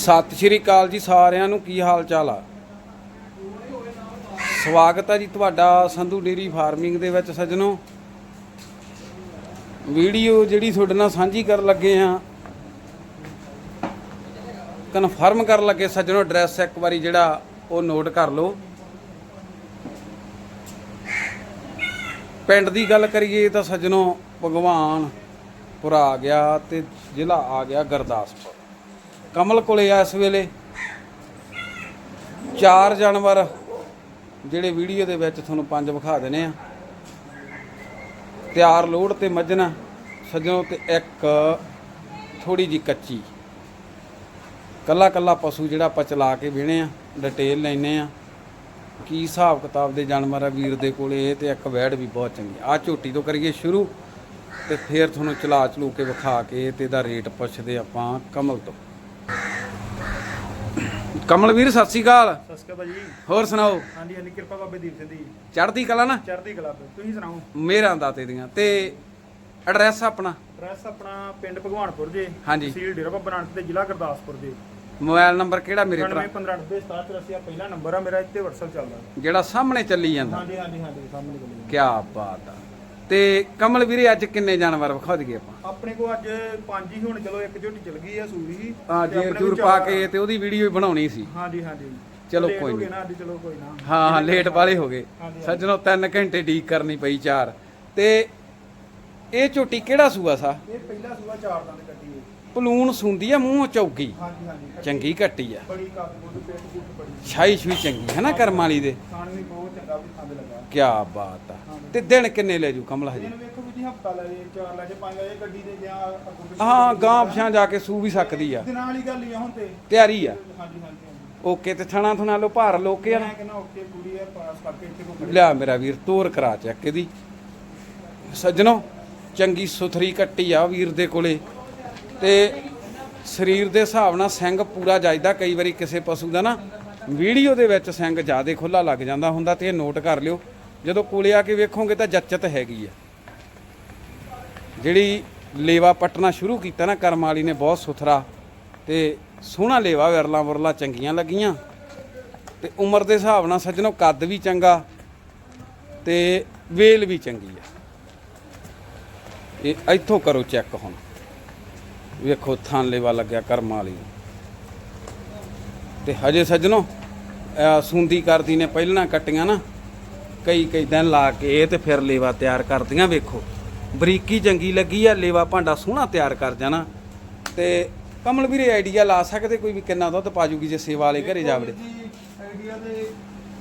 ਸਤਿ ਸ਼੍ਰੀ ਅਕਾਲ ਜੀ ਸਾਰਿਆਂ ਨੂੰ, ਕੀ ਹਾਲ ਚਾਲ ਆ? ਸਵਾਗਤ ਹੈ ਜੀ ਤੁਹਾਡਾ ਸੰਧੂ ਡੇਰੀ ਫਾਰਮਿੰਗ ਦੇ ਵਿੱਚ ਸੱਜਣੋ। ਵੀਡੀਓ ਜਿਹੜੀ ਤੁਹਾਡੇ ਨਾਲ ਸਾਂਝੀ ਕਰਨ ਲੱਗੇ ਆ ਕਨਫਰਮ ਕਰਨ ਲੱਗੇ ਸੱਜਣੋ ਐਡਰੈਸ ਇੱਕ ਵਾਰੀ ਜਿਹੜਾ ਉਹ ਨੋਟ ਕਰ ਲਓ। ਪਿੰਡ ਦੀ ਗੱਲ ਕਰੀਏ ਤਾਂ ਸੱਜਣੋ, ਭਗਵਾਨਪੁਰਾ ਆ ਗਿਆ ਤੇ ਜ਼ਿਲ੍ਹਾ ਆ ਗਿਆ ਗੁਰਦਾਸਪੁਰ। ਕਮਲ ਕੋਲੇ ਆ ਇਸ ਵੇਲੇ। ਚਾਰ ਜਾਨਵਰ, ਜਿਹੜੇ ਵੀਡੀਓ ਦੇ ਵਿੱਚ ਤੁਹਾਨੂੰ ਪੰਜ ਵਿਖਾ ਦੇਣੇ ਆ। ਤਿਆਰ ਲੋੜ ਤੇ ਮੱਝਣਾ, ਸੱਜਣੋ ਤੇ ਇੱਕ ਥੋੜੀ ਜੀ ਕੱਚੀ। ਕੱਲਾ ਕੱਲਾ ਪਸ਼ੂ ਜਿਹੜਾ ਆਪਾਂ ਚਲਾ ਕੇ ਵਿਹਣੇ ਆ, ਡਿਟੇਲ ਲੈਨੇ ਆ। ਕੀ ਹਿਸਾਬ ਕਿਤਾਬ ਦੇ ਜਾਨਵਰ ਆ ਵੀਰ ਦੇ ਕੋਲੇ, ਇਹ ਤੇ ਇੱਕ ਵੈੜ ਵੀ ਬਹੁਤ ਚੰਗੀ ਆ। ਝੋਟੀ ਤੋਂ ਕਰੀਏ ਸ਼ੁਰੂ ਤੇ ਫਿਰ ਤੁਹਾਨੂੰ ਚਲਾ ਚਲੂ ਕੇ ਵਿਖਾ ਕੇ ਤੇ ਇਹਦਾ ਰੇਟ ਪੁੱਛਦੇ ਆਪਾਂ ਕਮਲ ਤੋਂ। ਕਮਲ ਵੀਰ ਸਤਿ ਸ਼੍ਰੀ ਅਕਾਲ। ਸਤਿ ਸ਼੍ਰੀ ਅਕਾਲ ਭਾਜੀ। ਹੋਰ ਸੁਣਾਓ? ਹਾਂਜੀ ਹਾਂਜੀ ਕਿਰਪਾ ਬਾਬੇ ਦੀਪ ਸਿੰਘ ਦੀ। ਚੜ੍ਹਦੀ ਕਲਾ ਨਾ? ਚੜ੍ਹਦੀ ਕਲਾ ਤੋਂ। ਤੁਸੀਂ ਸੁਣਾਓ? ਮੇਰਾ ਦਾਤੇ ਦੀਆਂ। ਤੇ ਐਡਰੈਸ ਆਪਣਾ? ਐਡਰੈਸ ਆਪਣਾ ਪਿੰਡ ਭਗਵਾਨਪੁਰ ਜੇ ਹਾਂਜੀ। ਤਹਿਸੀਲ ਡੇਰਾ ਬਾਬਾ ਨਾਨਕ ਤੇ ਜ਼ਿਲ੍ਹਾ ਗੁਰਦਾਸਪੁਰ ਜੇ। ਮੋਬਾਈਲ ਨੰਬਰ ਕਿਹੜਾ ਮੇਰੇ ਭਰਾ? 951587 ਆ ਪਹਿਲਾ ਨੰਬਰ ਆ ਮੇਰਾ ਇੱਥੇ WhatsApp ਚੱਲਦਾ। ਜਿਹੜਾ ਸਾਹਮਣੇ ਚੱਲੀ ਜਾਂਦਾ। ਹਾਂਜੀ ਹਾਂਜੀ ਹਾਂਜੀ ਸਾਹਮਣੇ ਕੀ ਬਾਤ ਆ। ਤੇ ਕਮਲ ਵੀਰੇ ਅੱਜ ਕਿੰਨੇ ਜਾਨਵਰ ਵਿਖਾ ਦਈਏ ਆਪਾਂ? ਆਪਣੇ ਕੋ ਅੱਜ ਪੰਜ ਹੀ ਹੁਣ ਚਲੋ ਇੱਕ ਝੋਟੀ ਚਲ ਗਈ ਆ ਸੂਰੀ ਆ ਤੇ ਜੇਰ ਆਪਣੇ ਕੋਲ ਪਾ ਚਾਰ ਕੇ ਤੇ ਉਹਦੀ ਵੀਡੀਓ ਹੀ ਬਣਾਉਣੀ ਸੀ। ਹਾਂਜੀ ਹਾਂਜੀ। ਚਲੋ ਕੋਈ ਹੋ ਗਏ ਨਹੀਂ। ਨਾ ਅੱਜ ਚਲੋ ਕੋਈ ਨਾ। ਹਾਂ ਹਾਂ ਲੇਟ ਵਾਲੇ ਹੋ ਗਏ। ਹਾਂਜੀ, ਸੱਜਣੋ 3 ਘੰਟੇ ਡੀਕ ਕਰਨੀ ਪਈ ਚਾਰ। ਤੇ ਇਹ ਝੋਟੀ ਕਿਹੜਾ ਸੂਆ ਸਾ? ਇਹ ਪਹਿਲਾ ਸੂਆ ਚਾਰ ਦੰਦ ਹੈ ਪਲੂਣ ਸੁੰਦੀ ਆ ਮੂੰਹ ਹਾਂਜੀ ਹਾਂਜੀ ਚੰਗੀ ਕੱਟੀ ਆ। ਬੜੀ ਕੱਦ ਬੁੱਧ ਪੇਟ ਪੁੱਟ ਬੜੀ। ਛਾਈ ਛੂਈ ਚੰਗੀ ਹੈ ਨਾ ਕਰਮ ਵਾਲੀ ਦੇ? ਖਾਣ ਵੀ ਬਹੁਤ ਚੰਗਾ ਵੀ ਖਾਂਦੇ ਲੱਗਾ। ਕੀ ਬਾਤ ਆ। ਤੇ ਦਿਨ ਕਿੰਨੇ ਲੈ ਜੂ ਕਮਲ ਹਜੇ ਇਹਨੂੰ ਵੇਖੋ ਵੀ ਜੀ ਹਫਤਾ ਲੈ ਜੇ ਚਾਰ ਲੈ ਜੇ ਪੰਜ ਲੈ ਜੇ ਗੱਡੀ ਦੇ ਜਾਂ ਅੱਗੋਂ ਪਿੱਛੇ ਹਾਂ ਗਾਂ ਦੇ ਪਛਾਂ ਜਾ। ਕੇ ਸੂ ਵੀ ਸਕਦੀ ਆ। ਦਿਨਾਂ ਵਾਲੀ ਗੱਲ ਹੀ ਆ ਹੁਣ ਤੇ। ਤਿਆਰੀ ਆ। ਹਾਂਜੀ ਹਾਂਜੀ ਹਾਂਜੀ। ਓਕੇ ਤੇ ਥਣਾ ਥਣਾ ਲੋ ਭਾਰ ਲੋਕੇ ਆ ਨਾ ਮੈਂ ਕਹਿੰਦਾ ਓਕੇ ਪੂਰੀ ਆ ਪਾਸ ਕਰਕੇ ਇੱਥੇ ਕੋ ਖੜੀ ਲਿਆ ਮੇਰਾ ਵੀਰ ਤੋਰ ਕਰਾ ਚੱਕ ਇਹਦੀ। ਸੱਜਣੋ ਚੰਗੀ ਸੁਥਰੀ ਕੱਟੀ ਆ ਵੀਰ ਦੇ ਕੋਲੇ। ਤੇ ਸਰੀਰ ਦੇ ਹਿਸਾਬ ਨਾਲ ਸਿੰਘ ਪੂਰਾ ਜਾਇਦਾ ਕਈ ਵਾਰੀ ਕਿਸੇ ਪਸ਼ੂ ਦਾ ਨਾ ਵੀਡੀਓ ਦੇ ਵਿੱਚ ਸਿੰਘ ਜ਼ਿਆਦਾ ਖੁੱਲਾ ਲੱਗ ਜਾਂਦਾ ਹੁੰਦਾ ਤੇ ਇਹ ਨੋਟ ਕਰ ਲਿਓ। ਜਦੋਂ ਕੋਲੇ ਆ ਕੇ ਵੇਖੋਗੇ ਤਾਂ ਜੱਚਤ ਹੈਗੀ ਆ। ਜਿਹੜੀ ਲੇਵਾ ਪਟਣਾ ਸ਼ੁਰੂ ਕੀਤਾ ਨਾ ਕਰਮ ਵਾਲੀ ਨੇ ਬਹੁਤ ਸੁਥਰਾ ਤੇ ਸੋਹਣਾ ਲੇਵਾ ਵਿਰਲਾ ਵਰਲਾ ਚੰਗੀਆਂ ਲੱਗੀਆਂ ਤੇ ਉਮਰ ਦੇ ਹਿਸਾਬ ਨਾਲ ਸੱਜਣੋ ਕੱਦ ਵੀ ਚੰਗਾ ਤੇ ਵੇਲ ਵੀ ਚੰਗੀ ਆ। ਇਹ ਇੱਥੋਂ ਕਰੋ ਚੈੱਕ ਹੁਣ। ਵੇਖੋ ਥਾਂ ਲੇਵਾ ਲੱਗਿਆ ਕਰਮ ਵਾਲੀ। ਤੇ ਹਜੇ ਸੱਜਣੋ ਸੁੰਦੀ ਕਰਦੀ ਨੇ ਪਹਿਲਾਂ ਕੱਟੀਆਂ ਨਾ ਕਈ ਕਈ ਦਿਨ ਲਾ ਕੇ ਤੇ ਫਿਰ ਲੇਵਾ ਤਿਆਰ ਕਰਦੀਆਂ ਵੇਖੋ। ਬਰੀਕੀ ਚੰਗੀ ਲੱਗੀ ਆ ਲੇਵਾ ਭਾਂਡਾ ਸੋਹਣਾ ਤਿਆਰ ਕਰ ਜਾਣਾ। ਤੇ ਕਮਲ ਵੀਰੇ ਆਈਡੀਆ ਲਾ ਸਕਦੇ ਕੋਈ ਵੀ ਕਿੰਨਾ ਦੁੱਧ ਪਾ ਜੂਗੀ ਜੇ ਸੇਵਾ ਵਾਲੇ ਘਰੇ ਜਾਵੜੇ? ਆਈਡੀਆ ਦੇ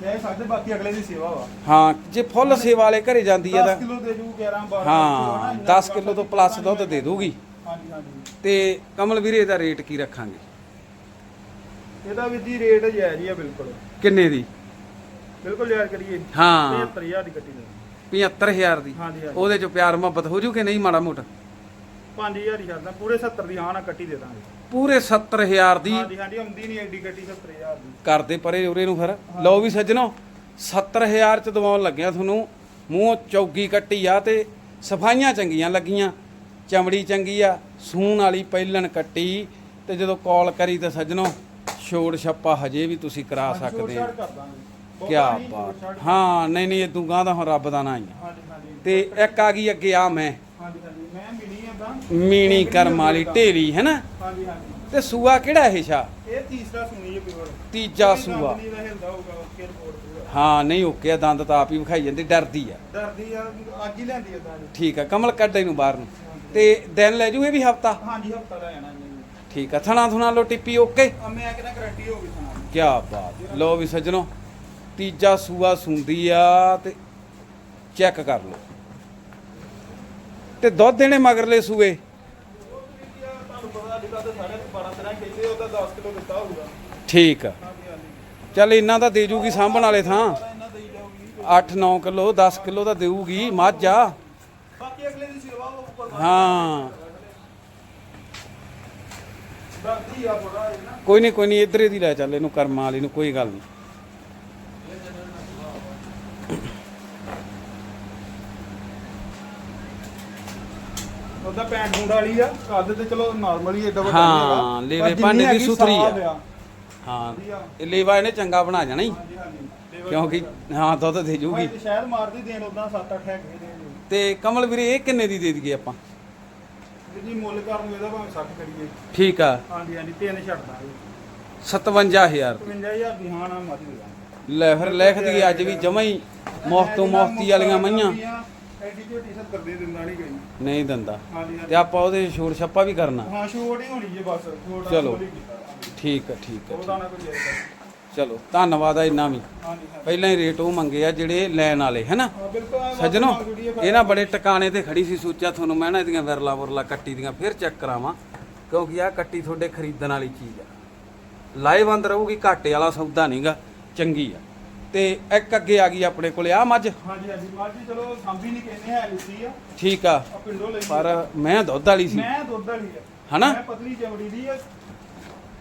ਕਹਿ ਸਕਦੇ ਬਾਕੀ ਅਗਲੇ ਦੀ ਸੇਵਾ ਵਾ। ਹਾਂ ਜੇ ਫੁੱਲ ਸੇਵਾ ਵਾਲੇ ਘਰੇ ਜਾਂਦੀ ਆ 10 ਤਾਂ ਕਿਲੋ ਦੇ ਜੂ 11 12 ਹਾਂ 10 ਕਿਲੋ ਤੋਂ ਪਲੱਸ ਦੁੱਧ ਦੇ ਦੂਗੀ। ਹਾਂਜੀ ਹਾਂਜੀ ਤੇ ਕਮਲ ਵੀਰੇ ਦਾ ਰੇਟ ਕੀ ਰੱਖਾਂਗੇ? ਇਹਦਾ ਵੀ ਜੀ ਰੇਟ ਜਾਇਜ਼ ਹੀ ਆ ਬਿਲਕੁਲ। ਕਿੰਨੇ ਦੀ? ਬਿਲਕੁਲ ਯਾਰ ਕਰੀਏ। ਹਾਂ। 75000 ਦੀ ਕੱਟੀ ਦੇ 75000 ਦੀ? ਹਾਂਜੀ ਹਾਂਜੀ। ਉਹਦੇ ਚ ਪਿਆਰ ਮੁਹੱਬਤ ਹੋ ਜੂ ਕਿ ਨਹੀਂ ਮਾੜਾ ਮੋਟਾ? 5000 ਹੀ ਛੱਡਦਾ ਪੂਰੇ 70 ਦੀ ਹਾਂ ਨਾ ਕੱਟੀ ਦੇ ਦਾਂਗੇ। ਪੂਰੇ 70000 ਦੀ? ਹਾਂਜੀ ਹਾਂਜੀ ਆਉਂਦੀ ਨਹੀਂ ਐਡੀ ਕੱਟੀ 70000 ਦੀ। ਕਰਦੇ ਪਰੇ ਉਰੇ ਨੂੰ ਫਿਰ। ਲਓ ਵੀ ਸੱਜਣੋ 70000 ਚ ਦਵਾਉਣ ਲੱਗਿਆ ਤੁਹਾਨੂੰ। ਮੂੰਹ ਚੌਗੀ ਕੱਟੀ ਆ ਤੇ ਸਫਾਈਆਂ ਚੰਗੀਆਂ ਲੱਗੀਆਂ। ਚਮੜੀ ਚੰਗੀ ਆ ਸੂਣ ਵਾਲੀ ਪਹਿਲਣ ਕੱਟੀ ਤੇ ਜਦੋਂ ਕਾਲ ਕਰੀ ਤੇ ਸੱਜਣੋ ਛੋੜ ਛੱਪਾ ਹਜੇ ਵੀ ਤੁਸੀਂ ਕਰਾ ਸਕਦੇ ਦਾਂਗੇ। ਕੀ ਬਾਤ। ਹਾਂ ਨਹੀਂ ਨਹੀਂ ਇਹ ਦੂਗਾ ਤਾਂ ਹੁਣ ਰੱਬ ਦਾ ਨਾਂ ਹੀ ਆ। ਤੇ ਇੱਕ ਆ ਗਈ ਅੱਗੇ ਆ ਮੈਂ। ਹਾਂਜੀ ਹਾਂਜੀ। ਮੈਂ ਮਿਲੀ ਆ ਤਾਂ। ਮੀਣੀ ਕਰਮ ਵਾਲੀ ਢੇਰੀ ਹੈ ਨਾ? ਹਾਂਜੀ ਹਾਂਜੀ। ਤੇ ਸੂਆ ਕਿਹੜਾ ਇਹ ਸ਼ਾ ਇਹ ਤੀਸਰਾ ਸੁਣੀ ਹੈ ਪਿਓਰ। ਤੀਜਾ ਸੂਆ। ਨਹੀਂ ਦਾ ਹਿਲਦਾ ਹੋਊਗਾ ਓਕੇ ਰਿਪੋਰਟ ਪੂਰਾ ਹਾਂ ਨਹੀਂ ਓਕੇ ਆ ਦੰਦ ਤਾਂ ਆਪ ਹੀ ਵਿਖਾਈ ਜਾਂਦੀ ਡਰਦੀ ਆ। ਡਰਦੀ ਆ ਅੱਜ ਹੀ ਲੈਂਦੀ ਆ ਤਾਂ ਠੀਕ ਆ ਕਮਲ ਕੱਢ ਇਹਨੂੰ ਬਾਹਰ ਨੂੰ। ਤੇ ਦਿਨ ਲੈ ਜੂ ਇਹ ਵੀ ਹਫਤਾ? ਹਾਂਜੀ ਹਫਤਾ ਦਾ ਜਾਣਾ ਜੀ। ਠੀਕ ਆ ਥਣਾ ਥੁਣਾ ਲੋ ਟਿੱਪੀ ਓਕੇ? ਆ ਮੈਂ ਕਿਹਦਾ ਗਾਰੰਟੀ ਹੋ ਗਈ ਸੁਣਾ ਕੀ ਬਾਤ ਲੋ ਵੀ ਸੱਜਣੋ ਤੀਜਾ ਸੂਆ ਸੁੰਦੀ ਆ ਤੇ ਚੈੱਕ ਕਰ ਲਓ। ਤੇ ਦੁੱਧ ਦੇਣੇ ਮਗਰਲੇ ਸੂਏ? ਤੁਹਾਨੂੰ ਪਤਾ ਅੱਜ ਕੱਲ੍ਹ ਤਾਂ ਸਾਰੇ 12 13 ਕਹਿੰਦੇ ਉਹ ਤਾਂ 10 ਕਿਲੋ ਦਿੱਤਾ ਹੋਊਗਾ ਠੀਕ ਆ। ਹਾਂਜੀ ਹਾਂਜੀ ਚੱਲ ਇਹਨਾਂ ਦਾ ਦੇ ਜੂਗੀ ਸਾਂਭਣ ਵਾਲੇ ਥਾਂ। ਇਹਨਾਂ ਦੇ ਹੀ ਜਾਊਗੀ 8-9 ਕਿਲੋ 10 ਕਿਲੋ ਤਾਂ ਦੇਊਗੀ ਮੱਝ ਆ ਬਾਕੀ ਅਗਲੇ ਦੀ ਸੇਵਾ ਉਹ ਉੱਪਰ ਹਾਂ ਕੋਈ ਨਹੀਂ ਕੋਈ ਨਹੀਂ ਇਧਰੇ ਦੀ ਲੈ ਚੱਲ ਇਹਨੂੰ ਕਰਮਾਂ ਵਾਲੀ ਨੂੰ ਕੋਈ ਗੱਲ ਨਹੀਂ ਉਹਦਾ ਪੈਂਟ ਮੁੰਡਾ ਵਾਲੀ ਆ ਕੱਦ ਤੇ ਚਲੋ ਨਾਰਮਲ ਹੀ ਏਡਾ ਵੱਡਾ ਹਾਂ, ਨਹੀਂ ਹੈਗਾ। ਲੇਵੇ ਪਰ ਜਿੰਨੀ ਭਾਂਡੇ ਦੀ ਹੈਗੀ ਸੁਥਰੀ ਆ। ਸਾਫ਼ ਹਾਂ। ਇਹ ਲੇਵਾ ਇਹਨੇ ਚੰਗਾ ਬਣਾ ਜਾਣਾ ਹੀ ਹਾਂਜੀ ਹਾਂਜੀ ਲੇਵਰ ਕਿਉਂਕਿ ਹਾਂ ਦੁੱਧ ਦੇ ਜੂਗੀ ਭਾਈ ਸ਼ਹਿਰ ਮਾਰਦੀ ਦੇਣ ਉਦਾਂ 7-8 ਹੈਗੇ ਜੀ। ਤੇ ਕਮਲ ਵੀਰੇ ਇਹ ਕਿੰਨੇ ਦੀ ਦੇ ਦਈਏ ਆਪਾਂ? ਜੀ ਮੁੱਲ ਕਰਨ ਨੂੰ ਇਹਦਾ ਭਾਵੇਂ 60 ਕਰੀਏ। ਠੀਕ ਆ। ਹਾਂਜੀ ਹਾਂਜੀ ਤਿੰਨ ਛੱਡਦਾ ਜੀ 57000 55000 ਦੀ ਹਾਂ ਨਾ ਹੋਇਆ ਲੈ ਫਿਰ ਲਿਖ ਦਈਏ ਅੱਜ ਵੀ ਜਮਾ ਹੀ ਮੁਫਤੋਂ ਮੁਫਤੀ ਵਾਲੀਆਂ ਮਈਆਂ। ਐਡੀ ਝੋਟੀ ਸੱਤ ਕਰਦੇ ਦਿੰਦਾ ਨਹੀਂ ਦਿੰਦਾ। ਹਾਂਜੀ ਤੇ ਆਪਾਂ ਉਹਦੇ ਛੋੜ ਛੱਪਾ ਵੀ ਕਰਨਾ। ਹਾਂ ਛੋਟ ਹੀ ਹੋਣੀ ਜੀ ਬਸ ਛੋਟ ਚਲੋ। ਠੀਕ ਆ ਠੀਕ ਆ ਉਹਦਾ ਨਾ ਕੋਈ ਜਾਇਦਾ ਚਲੋ ਧੰਨਵਾਦ ਆ ਇੰਨਾ ਵੀ। ਪਹਿਲਾਂ ਹੀ ਰੇਟ ਉਹ ਮੰਗੇ ਆ ਜਿਹੜੇ ਲੈਣ ਵਾਲੇ ਹੈਨਾ? ਸੱਜਣੋ। ਇਹ ਨਾ ਬੜੇ ਟਿਕਾਣੇ ਤੇ ਖੜੀ ਸੀ ਸੋਚਿਆ ਤੁਹਾਨੂੰ ਮੈਂ ਨਾ ਇਹਦੀਆਂ ਵਿਰਲਾ ਵਰਲਾ ਕੱਟੀ ਦੀਆਂ ਫਿਰ ਚੈੱਕ ਕਰਾਵਾਂ ਕਿਉਂਕਿ ਆਹ ਕੱਟੀ ਤੁਹਾਡੇ ਖਰੀਦਣ ਵਾਲੀ ਚੀਜ਼ ਆ। ਲਾਈਵ ਅੰਦਰ ਰਹੂਗੀ ਘਾਟੇ ਵਾਲਾ ਸੌਦਾ ਨਹੀਂਗਾ ਚੰਗੀ ਆ। ਤੇ ਇੱਕ ਅੱਗੇ ਆ ਗਈ ਆਪਣੇ ਕੋਲੇ ਆ ਮੱਝ? ਹਾਂਜੀ ਹਾਂਜੀ ਮੱਝ ਚਲੋ ਸਾਂਭੀ ਨਹੀਂ ਕਹਿੰਦੇ ਹੈ ਲੁੱਸੀ ਆ। ਠੀਕ ਆ ਆ ਪਰ ਮੈਂ ਦੁੱਧ ਵਾਲੀ ਸੀ। ਮੈਂ ਦੁੱਧ ਵਾਲੀ ਆ। ਹਨਾ? ਮੈਂ ਪਤਲੀ ਚਮੜੀ ਦੀ ਆ।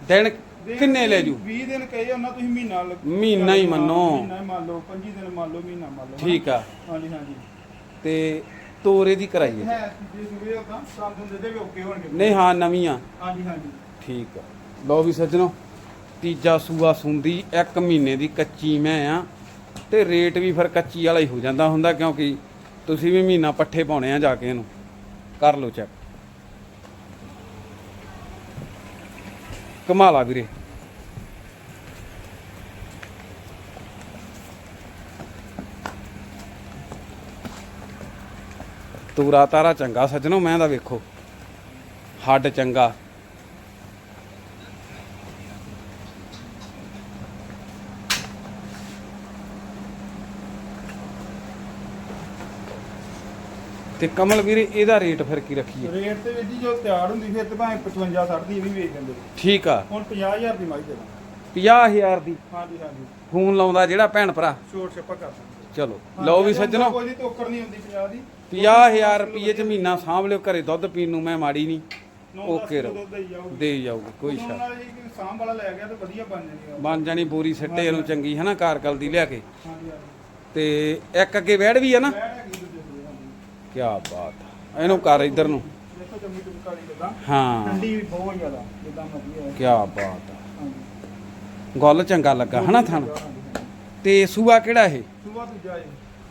ਦਿਨ ਕਿੰਨੇ ਲੈ ਜੂ? 20 ਦਿਨ ਕਹੇ ਉਹਨਾਂ ਤੁਸੀਂ ਮਹੀਨਾ ਲੱਗ- ਮਹੀਨਾ ਹੀ ਮੰਨੋ। ਮਹੀਨਾ ਹੀ ਮੰਨ ਲਓ 25 ਦਿਨ ਮੰਨ ਲਓ ਮਹੀਨਾ ਮੰਨ ਲਓ ਠੀਕ ਆ। ਹਾਂਜੀ ਹਾਂਜੀ। ਤੇ ਤੋਰੇ ਦੀ ਕਰਾਈਏ ਹੈ। ਜੇ ਸੁਵੇ ਉਦਾਂ ਕੰਮ ਹੁੰਦੇ ਤੇ ਵੀ ਓਕੇ ਹੋਣਗੇ। ਨਹੀਂ ਹਾਂ ਨਵੀਂ ਆ ਹਾਂਜੀ ਹਾਂਜੀ। ਠੀਕ ਆ। ਲਓ ਵੀ ਸੱਜਣੋ ਤੀਜਾ ਸੂਆ ਸੁੰਦੀ ਇੱਕ ਮਹੀਨੇ ਦੀ ਕੱਚੀ ਮੈਂ ਆ। ਤੇ ਰੇਟ ਵੀ ਫਿਰ ਕੱਚੀ ਵਾਲਾ ਹੀ ਹੋ ਜਾਂਦਾ ਹੁੰਦਾ ਕਿਉਂਕਿ ਤੁਸੀਂ ਵੀ ਮਹੀਨਾ ਪੱਠੇ ਪਾਉਣੇ ਆ ਜਾ ਕੇ ਇਹਨੂੰ। ਕਰ ਲਓ ਚੈੱਕ ਕਮਾਲਾ ਵੀਰੇ। ਤੂਰਾ ਤਾਰਾ ਚੰਗਾ ਸੱਜਣੋ ਮੈਂ ਦਾ ਵੇਖੋ। ਹੱਡ ਚੰਗਾ। ਤੇ ਕਮਲ ਵੀਰੇ ਇਹਦਾ ਰੇਟ ਫਿਰ ਕੀ ਰੱਖੀਏ? ਰੇਟ ਤੇ ਵੀ ਜੀ ਜੋ ਤਿਆਰ ਹੁੰਦੀ ਫਿਰ ਤੇ ਭਾਵੇਂ 55 60 ਦੀ ਇਹ ਵੀ ਵੇਚ ਦਿੰਦੇ ਠੀਕ ਆ। ਹੁਣ 50000 ਦੀ ਮੱਝ ਦੇ ਦਾਂ 50000 ਦੀ? ਹਾਂਜੀ ਹਾਂਜੀ। ਫੋਨ ਲਾਉਂਦਾ ਜਿਹੜਾ ਭੈਣ ਭਰਾ? ਛੋਟ ਛੱਪਾ ਕਰ ਚਲੋ ਲਓ ਵੀ ਸੱਜਣੋ। ਕੋਈ ਤੋਕੜ ਨਹੀਂ ਹੁੰਦੀ 50 ਦੀ। 50000 ਰੁਪਏ ਚ ਮਹੀਨਾ ਸਾਂਭ ਲਿਓ ਘਰੇ ਦੁੱਧ ਪੀਣ ਨੂੰ ਮੈਂ ਮਾੜੀ ਨਹੀਂ। ਨੌ ਓਕੇ ਰਹੋ। ਦੇ ਜਾਊਗੀ ਕੋਈ ਸ਼ੱਕ। ਨਾਲ ਜੀ ਕਿ ਸਾਂਭ ਵਾਲਾ ਲੈ ਗਿਆ ਤੇ ਵਧੀਆ ਬਣ ਜਾਣੀ ਬਣ ਜਾਣੀ ਬੋਰੀ ਸੱਟੇ ਇਹਨੂੰ ਚੰਗੀ ਹੈ ਨਾ ਕਾਰਕਲ ਦੀ ਲਿਆ ਕੇ। ਹਾਂਜੀ ਹਾਂਜੀ। ਤੇ ਇੱਕ ਅੱਗੇ ਵੈੜ ਵੀ ਹੈ ਨਾ ਬੈਠ ਹੈਗੀ ਦੂਜੇ ਸੂਏ ਹਾਂਜੀ ਕੀ ਬਾਤ ਆ। ਇਹਨੂੰ ਕਰ ਇੱਧਰ ਨੂੰ। ਦੇਖੋ ਚੰਗੀ ਚੁੰਗੀ ਕਾਲੀ ਕਿਦਾਂ। ਹਾਂ। ਠੰਡੀ ਵੀ ਬਹੁਤ ਜ਼ਿਆਦਾ ਜਿੱਦਾਂ ਮਰਜ਼ੀ ਹੈ ਕੀ ਬਾਤ ਆ। ਹਾਂਜੀ। ਗੱਲ ਚੰਗਾ ਲੱਗਾ ਹਨਾ ਥਣ? ਤੇ ਸੂਆ ਕਿਹੜਾ ਇਹ? ਦੂਜਾ ਜੀ।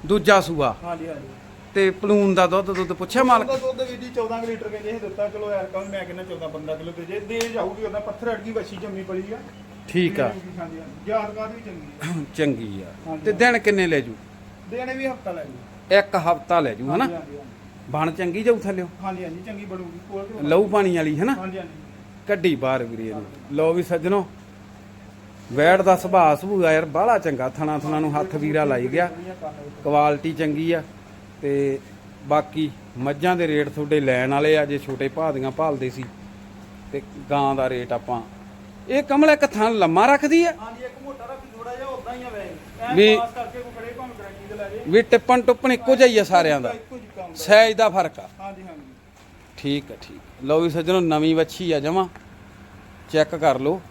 ਦੂਜਾ ਸੂਆ। ਹਾਂਜੀ ਹਾਂਜੀ। ਤੇ ਪਲੂਨ ਦਾ ਦੁੱਧ ਦੁੱਧ ਪੁੱਛਿਆ ਮਾਲਕ? ਉਹਦਾ ਦੁੱਧ ਵੀ ਜੀ 14 ਕੁ ਲੀਟਰ ਕਹਿੰਦੇ ਇਹ ਦਿੱਤਾ ਚਲੋ ਯਾਰ ਕੱਲ ਮੈਂ ਕਹਿੰਦਾ 14 15 ਕਿਲੋ ਦੇ ਜੇ ਦੇ ਜਾਊਗੀ ਉਹਦਾ ਪੱਥਰ ਅੜਕੀ ਵੱਛੀ ਜੰਮੀ ਪੜੀ ਆ। ਠੀਕ ਆ। ਹਾਂਜੀ ਹਾਂਜੀ ਯਾਦਗਾਰ ਵੀ ਚੰਗੀ ਆ। ਚੰਗੀ ਆ। ਤੇ ਦਿਨ ਕਿੰਨੇ ਲੈ ਜੂ? ਦੇਣੇ ਵੀ ਹਫਤਾ ਲੈ ਜੀ। ਇੱਕ ਹਫਤਾ ਲੈ ਜੂ ਹਨਾ। ਬਣ ਚੰਗੀ ਜਾਊ ਥੱਲਿਓ? ਹਾਂਜੀ ਹਾਂਜੀ ਚੰਗੀ ਬਣੂਗੀ ਕੋਲ ਲਹੂ ਪਾਣੀ ਵਾਲੀ ਹਨਾ? ਹਾਂਜੀ ਹਾਂਜੀ। ਕੱਢੀ ਬਾਹਰ ਵੀਰੇ ਇਹਨੂੰ। ਲਓ ਵੀ ਸੱਜਣੋ ਵੈੜ ਦਾ ਸੁਭਾਅ ਸੁਭੂਆ ਯਾਰ ਬਾਹਲਾ ਚੰਗਾ। ਥਣਾ ਥਣਾ ਨੂੰ ਹੱਥ ਵੀਰਾ ਲਾਈ ਗਿਆ। ਕੁਆਲਿਟੀ ਚੰਗੀ ਆ ਤੇ ਬਾਕੀ ਮੱਝਾਂ ਦੇ ਰੇਟ ਤੁਹਾਡੇ ਲੈਣ ਵਾਲੇ ਆ ਜੇ ਛੋਟੇ ਭਾਅ ਦੀਆਂ ਭਾਲਦੇ ਸੀ। ਤੇ ਗਾਂ ਦਾ ਰੇਟ ਆਪਾਂ ਇਹ ਕਮਲ ਇੱਕ ਥਾਂ ਲੰਮਾ ਰੱਖਦੀ ਆ? ਹਾਂਜੀ ਇੱਕ ਮੋਟਾ ਰੱਖ ਉਦਾਂ ਹੀ ਆ ਵੈਸੇ ਵੀ- ਐ ਪਾਸ ਕਰਕੇ ਕੋ ਖੜੇ ਭਾਵੇਂ ਗਰੰਟੀ ਦੇ ਲੈ ਜੇ। ਵੀ ਟਿੱਪਣ ਟੁੱਪਣ ਇੱਕੋ ਜਿਹਾ ਹੀ ਆ ਸਾਰਿਆਂ ਦਾ। ਇੱਕੋ ਜਿਹਾ ਕੰਮ ਦਾ ਸਾਈਜ਼ ਦਾ ਫ਼ਰਕ ਆ। ਹਾਂਜੀ ਹਾਂਜੀ। ਠੀਕ ਆ ਠੀਕ ਲਓ ਵੀ ਸੱਜਣੋ ਨਵੀਂ ਵੱਛੀ ਆ ਜਮਾ। ਚੈੱਕ ਕਰ ਲਓ।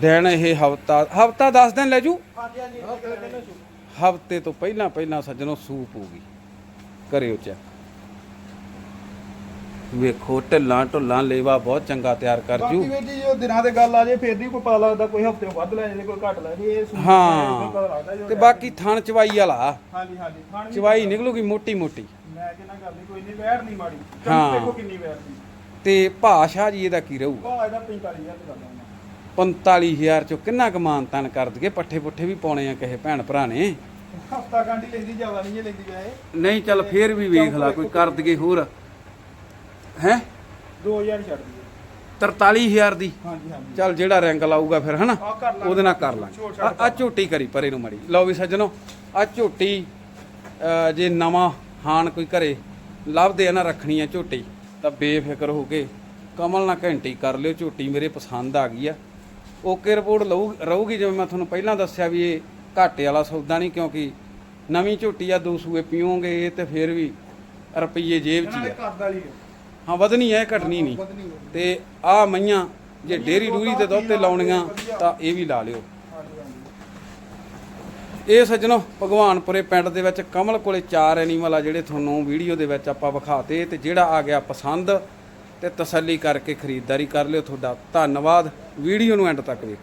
ਦਿਨ ਇਹ ਹਫਤਾ ਹਫਤਾ 10 ਦਿਨ ਲੈ ਜੂ? ਹਾਂਜੀ ਹਾਂਜੀ। ਇੱਕ ਦਿਨ ਨਾ ਸ਼ੁਰੂ ਹਫ਼ਤੇ ਤੋਂ ਪਹਿਲਾਂ ਪਹਿਲਾਂ ਸੱਜਣੋ ਸੂਪ ਹੋਊਗੀ ਕਰਿਓ ਚੈੱਕ। ਵੇਖੋ ਢਿੱਲਾਂ ਢੁੱਲਾਂ ਲੇਵਾ ਬਹੁਤ ਚੰਗਾ ਤਿਆਰ ਕਰ ਬਾਕੀ ਜੂ ਵੀਰ ਜੀ ਜੋ ਦਿਨਾਂ ਦੇ ਗੱਲ ਆ ਜੇ ਫੇਰ ਵੀ ਕੋਈ ਪਤਾ ਲੱਗਦਾ ਕੋਈ ਹਫ਼ਤੇ ਵੱਧ ਲੈ ਜੇ ਕੋਈ ਘੱਟ ਲੈ ਜੇ ਇਹ ਸੂਟ ਹਾਂ। ਪਤਾ ਲੱਗਦਾ ਜੋ। ਤੇ ਬਾਕੀ ਥਣ ਚਵਾਈ ਵਾਲਾ। ਹਾਂਜੀ ਹਾਂਜੀ ਖਾਣ ਵੀ ਚਵਾਈ ਨਿਕਲੂਗੀ ਮੋਟੀ ਮੋਟੀ। ਮੈਂ ਕਿਹਾ ਗੱਲ ਨਹੀਂ ਕੋਈ ਨਹੀਂ ਵੈੜ ਨਹੀਂ ਮਾੜੀ। ਹਾਂ। ਚੰਗੀ ਦੇਖੋ ਕਿੰਨੀ ਵੈੜ ਦੀ। ਤੇ ਭਾਸ਼ਾ ਜੀ ਇਹਦਾ ਕੀ ਰਹੂਗਾ? ਉਹ ਇਹਦਾ 45000 ਤੇ ਕਰਦਾ ਮੈਂ 45000 ਚੋਂ ਕਿੰਨਾ ਕਮਾਨ ਤਨ ਕਰ ਦਈਏ? ਪੱਠੇ ਪੁੱਠੇ ਵੀ ਪਾਉਣੇ ਆ ਕਿਸੇ ਭੈਣ ਭਰਾ ਨੇ। ਹਫਤਾ ਗਾਂਢੀ ਲੈਂਦੀ ਜ਼ਿਆਦਾ ਨਹੀਂ ਇਹ ਲੈਂਦੀ ਵੈਸੇ। ਨਹੀਂ ਚੱਲ ਫੇਰ ਵੀ ਵੇਖ ਲਾ ਕੋਈ ਕਰ ਦਈਏ ਹੋਰ। ਹੈ? 2000 ਹੀ ਛੱਡ ਦਈਏ 43000 ਦੀ? ਹਾਂਜੀ ਹਾਂਜੀ। ਚੱਲ ਜਿਹੜਾ ਰੈਂਕ ਲਾਊਗਾ ਫਿਰ ਹਨਾ? ਆਹ ਕਰ ਲਾਂਗੇ। ਉਹਦੇ ਨਾਲ ਕਰ ਲਾਂਗੇ। ਛੋਟ ਆ ਛਾਟ ਆ ਝੋਟੀ ਕਰੀ ਪਰੇ ਨੂੰ ਮੜੀ ਲਓ ਵੀ ਸੱਜਣੋ ਆ ਝੋਟੀ ਜੇ ਨਵਾਂ ਹਾਨ ਕੋਈ ਘਰੇ ਲੱਭਦੇ ਆ ਨਾ ਰੱਖਣੀ ਆ ਝੋਟੀ ਤਾਂ ਬੇਫਿਕਰ ਹੋ ਕੇ ਕਮਲ ਨਾਲ ਘੰਟੀ ਕਰ ਲਿਓ। ਝੋਟੀ ਮੇਰੇ ਪਸੰਦ ਆ ਗਈ ਆ। ਓਕੇ ਰਿਪੋਰਟ ਲਊ ਰਹੂਗੀ ਜਿਵੇਂ ਮੈਂ ਤੁਹਾਨੂੰ ਪਹਿਲਾਂ ਦੱਸਿਆ ਵੀ ਇਹ ਘਾਟੇ ਵਾਲਾ ਸੌਦਾ ਨਹੀਂ ਕਿਉਂਕਿ ਨਵੀਂ ਝੋਟੀ ਆ ਦੋ ਸੂਏ ਪੀਓਗੇ ਤੇ ਫਿਰ ਵੀ ਰੁਪਈਏ ਜੇਬ 'ਚ ਇਹਨਾਂ ਹੀ ਆ। ਹਾਂ, ਵਧਣੀ ਹੈ, ਘਟਣੀ ਨਹੀਂ। ਵਧਣੀ ਹੋਊਗੀ। ਤੇ ਆ ਮਈਆਂ ਜੇ ਡੇਰੀ ਡੂਰੀ ਤੇ ਦੁੱਧ ਤੇ ਲਾਉਣੀਆਂ, ਤਾਂ ਇਹ ਵੀ ਲਾ ਲਿਓ। ਇਹ ਸੱਜਣੋ, ਭਗਵਾਨਪੁਰੇ ਪਿੰਡ ਦੇ ਵਿੱਚ ਕਮਲ ਕੋਲੇ ਚਾਰ ਐਨੀਮਲ ਆ, ਜਿਹੜੇ ਤੁਹਾਨੂੰ ਵੀਡੀਓ ਦੇ ਵਿੱਚ ਆਪਾਂ ਵਿਖਾਤੇ, ਤੇ ਜਿਹੜਾ ਆ ਗਿਆ ਪਸੰਦ, ਤੇ ਤਸੱਲੀ ਕਰਕੇ ਖਰੀਦਦਾਰੀ ਕਰ ਲਿਓ। ਤੁਹਾਡਾ ਧੰਨਵਾਦ। ਵੀਡੀਓ ਨੂੰ ਐਂਡ ਤੱਕ ਵੇਖੋ।